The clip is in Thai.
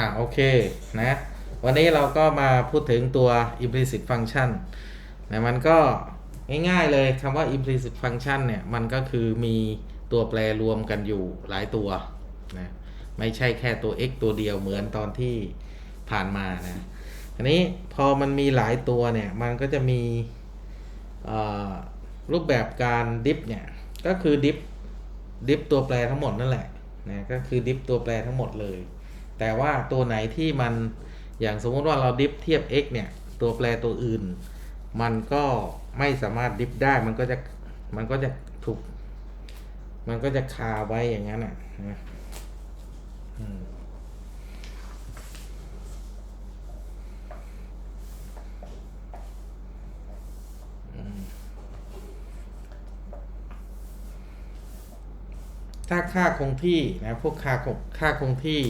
อ่าโอเคนะวันนี้เราก็มาพูดถึงตัว implicit function นะมันก็ง่ายๆเลยคำว่า implicit function เนี่ย มันก็คือมีตัวแปรรวมกันอยู่หลายตัวนะไม่ใช่แค่ตัว x ตัวเดียวเหมือนตอนที่ผ่านมานะอันนี้พอมันมีหลายตัวเนี่ย มันก็จะมีรูปแบบการดิฟเนี่ย ก็คือดิฟดิฟตัวแปรทั้งหมดนั่นแหละนะก็คือดิฟตัวแปรทั้งหมดเลย แต่ว่าตัวไหนที่มันอย่างสมมติว่าเราดิฟเทียบ x เนี่ย ตัวแปรตัวอื่น มันก็ไม่สามารถดิฟได้มันก็จะมันก็จะถูก มันก็จะคาไว้อย่างนั้นอะนะถ้าค่าคงที่นะพวกค่าคงค่าคงที่